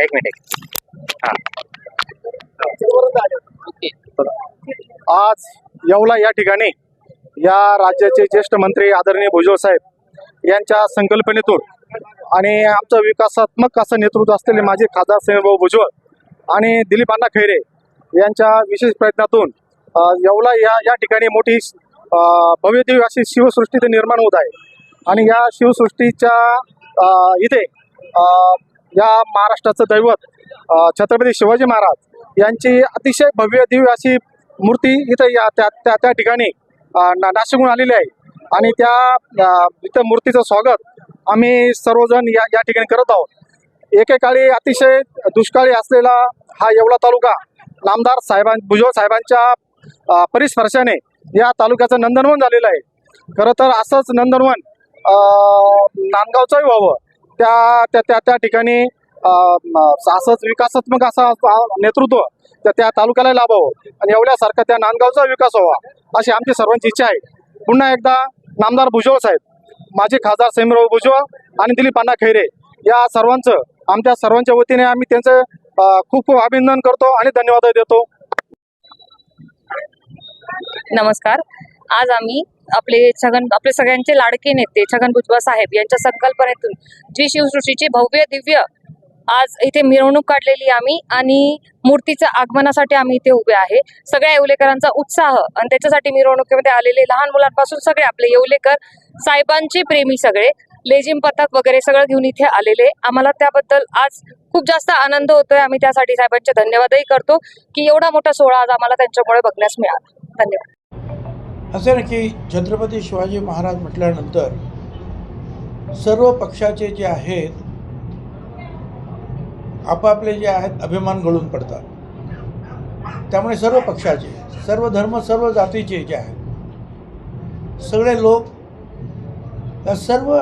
एक मिनिट हा. आज येवला या ठिकाणी या राज्याचे ज्येष्ठ मंत्री आदरणीय भुजबळ साहेब यांच्या संकल्पनेतून आणि आमचं विकासात्मक असं नेतृत्व असलेले माझे खासदार भाऊ भुजबळ आणि दिलीप अण्णा खैरे यांच्या विशेष प्रयत्नातून अ, येवला या या ठिकाणी मोठी भव्यदेवी अशी शिवसृष्टी ते निर्माण होत आहे. आणि या शिवसृष्टीच्या इथे या महाराष्ट्राचं दैवत छत्रपती शिवाजी महाराज यांची अतिशय भव्य दिव्य अशी मूर्ती इथे या त्या त्या त्या ठिकाणी नाशिकहून आलेली आहे. आणि त्या इथं मूर्तीचं स्वागत आम्ही सर्वजण या या ठिकाणी करत आहोत. एकेकाळी अतिशय दुष्काळी असलेला हा येवला तालुका नामदार साहेबां भुजबळ साहेबांच्या परिस्पर्शाने या तालुक्याचं नंदनवन झालेलं आहे. खरं तर असंच नंदनवन नांदगावचंही व्हावं त्या त्या त्या त्या ठिकाणी असंच विकासात्मक असा नेतृत्व त्या त्या तालुक्याला लाभावं आणि एवढ्यासारखा त्या नांदगावचा विकास व्हावा अशी आमची सर्वांची इच्छा आहे. पुन्हा एकदा नामदार भुजबळ साहेब माझे खासदार सैमराव भुजबळ आणि दिलीप अण्णा खैरे या सर्वांचं आमच्या सर्वांच्या वतीने आम्ही त्यांचं खूप खूप अभिनंदन करतो आणि धन्यवाद देतो. नमस्कार. आज आम्ही आपले छगन आपले सगळ्यांचे लाडके नेते छगन भुजबळ साहेब यांच्या संकल्पनेतून जी शिवसृष्टीची भव्य दिव्य आज इथे मिरवणूक काढलेली आम्ही आणि मूर्तीच्या आगमनासाठी आम्ही इथे उभे आहे. सगळ्या येवलेकरांचा उत्साह आणि त्याच्यासाठी मिरवणुकीमध्ये आलेले लहान मुलांपासून सगळे आपले येवलेकर साहेबांचे प्रेमी सगळे लेझिम पथक वगैरे सगळं घेऊन इथे आलेले. आम्हाला त्याबद्दल आज खूप जास्त आनंद होतोय. आम्ही त्यासाठी साहेबांचे धन्यवादही करतो की एवढा मोठा सोहळा आज आम्हाला त्यांच्यामुळे बघण्यास मिळाला. धन्यवाद. असं ना की छत्रपती शिवाजी महाराज म्हटल्यानंतर सर्व पक्षाचे जे आहेत आपापले जे आहेत अभिमान गळून पडतात. त्यामुळे सर्व पक्षाचे सर्व धर्म सर्व जातीचे जे आहेत सगळे लोक या सर्व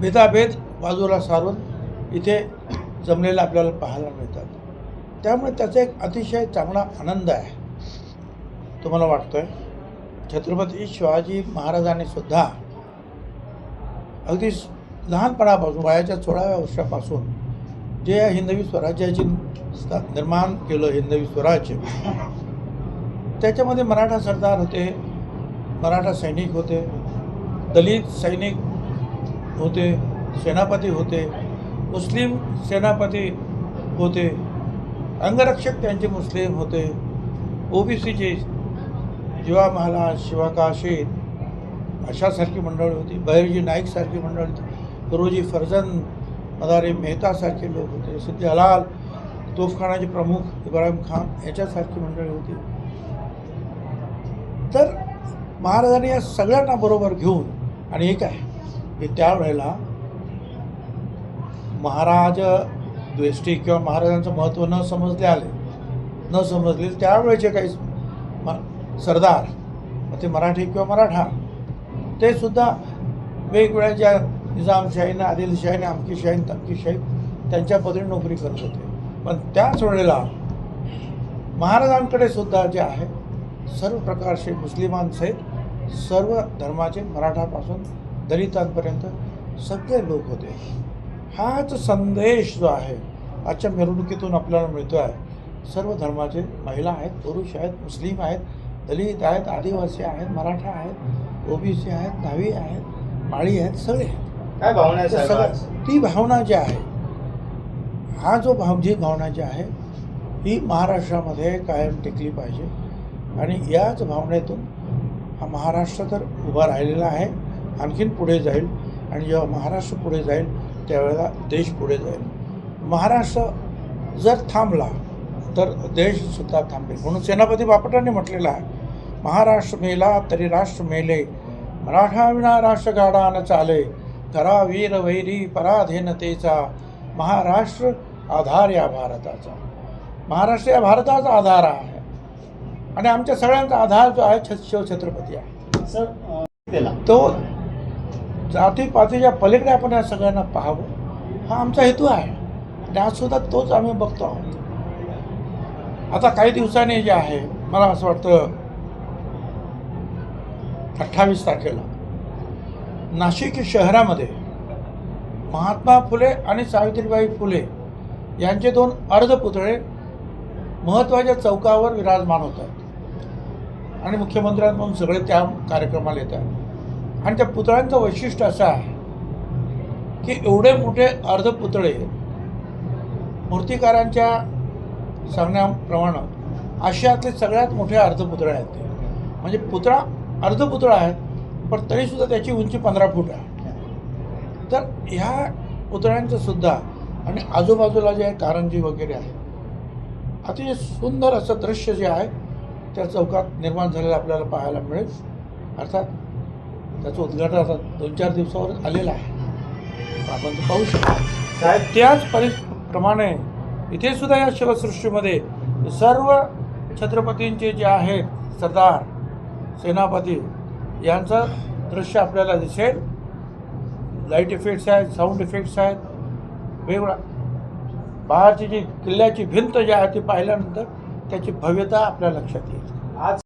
भेदाभेद बाजूला सारून इथे जमलेलं आपल्याला पाहायला मिळतात. त्यामुळे त्याचा एक अतिशय चांगला आनंद आहे. तुम्हाला वाटतोय? छत्रपती शिवाजी महाराजांनी सुद्धा अगदी लहानपणापासून वयाच्या सोळाव्या वर्षापासून जे या हिंदवी स्वराज्याची निर्माण केलं हिंदवी स्वराज्य त्याच्यामध्ये मराठा सरदार होते मराठा सैनिक होते दलित सैनिक होते सेनापती होते मुस्लिम सेनापती होते अंगरक्षक त्यांचे मुस्लिम होते ओबीसीचे जीवा महाराज शिवाका शेठ अशासारखी मंडळी होती बहिर्जी नाईकसारखी मंडळी होती गुरुजी फरजन मदारी मेहतासारखे लोक होते सिद्धी हलाल तोफखानाचे प्रमुख इब्राहिम खान याच्यासारखी मंडळी होती. तर महाराजांनी या सगळ्यांना बरोबर घेऊन आणि एक आहे की त्यावेळेला महाराज द्वेष्टी किंवा महाराजांचं महत्त्व न समजले आले न समजले त्यावेळेचे काही सरदार मग ते मराठी किंवा मराठा ते सुद्धा वेगवेगळ्या ज्या निजामशाहीनं आदिलशाहीने अमकीशाहीन तमकीशाही त्यांच्या पदरी नोकरी करत होते. पण त्याच वेळेला महाराजांकडे सुद्धा जे आहे सर्व प्रकारचे मुस्लिमांसहित सर्व धर्माचे मराठापासून दलितांपर्यंत सगळे लोक होते. हाच संदेश जो आहे आजच्या मिरवणुकीतून आपल्याला मिळतो आहे सर्व धर्माचे महिला आहेत पुरुष आहेत मुस्लिम आहेत दलित आहेत आदिवासी आहेत मराठा आहेत ओबीसी आहेत दहावी आहेत माळी आहेत सगळे आहेत. काय भावना सगळं? ती भावना जी आहे हा जो भाव जी भावना जी आहे ही महाराष्ट्रामध्ये कायम टिकली पाहिजे. आणि याच भावनेतून हा महाराष्ट्र तर उभा राहिलेला आहे आणखीन पुढे जाईल. आणि जेव्हा महाराष्ट्र पुढे जाईल त्यावेळेला देश पुढे जाईल. महाराष्ट्र जर थांबला तर देशसुद्धा थांबेल. म्हणून सेनापती बापटांनी म्हटलेलं आहे महाराष्ट्र मेला तरी राष्ट्र मेले. मराठा विना राष्ट्र गाडा न चाले. करा वीर वैरी पराधीनतेचा महाराष्ट्र आधार या भारताचा. महाराष्ट्र या भारताचा आधार आहे. आणि आमच्या सगळ्यांचा आधार जो आहे शिवछत्रपती आहे. सर अं, केला तो जातीपातीच्या पलीकडे आपण या सगळ्यांना पाहावं. हा आमचा हेतू आहे. आणि आज सुद्धा तोच आम्ही बघतो आहोत. आता काही दिवसांनी जे आहे मला असं वाटतं अठ्ठावीस तारखेला नाशिक शहरामध्ये महात्मा फुले आणि सावित्रीबाई फुले यांचे दोन अर्धपुतळे महत्त्वाच्या चौकावर विराजमान होतात आणि मुख्यमंत्र्यांमधून सगळे त्या कार्यक्रमाला येतात आणि त्या पुतळ्यांचं वैशिष्ट्य असं आहे की एवढे मोठे अर्धपुतळे मूर्तिकारांच्या सांगण्याप्रमाणे आशियातले सगळ्यात मोठे अर्धपुतळे आहेत म्हणजे पुतळा अर्धपुतळा आहे पण तरीसुद्धा त्याची उंची पंधरा फूट आहे. तर ह्या पुतळ्यांचं सुद्धा आणि आजूबाजूला जे आहे कारंजी वगैरे आहे अतिशय सुंदर असं दृश्य जे आहे त्या चौकात निर्माण झालेलं आपल्याला पाहायला मिळेल. अर्थात त्याचं उद्घाटन आता दोन चार दिवसावर आलेलं आहे. आपण ते पाहू शकतो. साहेब. त्याच परि प्रमाणे इथे सुद्धा या शिवसृष्टीमध्ये सर्व छत्रपतींचे जे आहेत सरदार सेनापती यांचं दृश्य आपल्याला दिसेल. लाइट इफेक्ट्स आहेत साऊंड इफेक्ट्स आहेत. वेगळा. बाहेरची जी किल्ल्याची भिंत जी आहे ती पाहिल्यानंतर त्याची भव्यता आपल्या लक्षात येईल. आज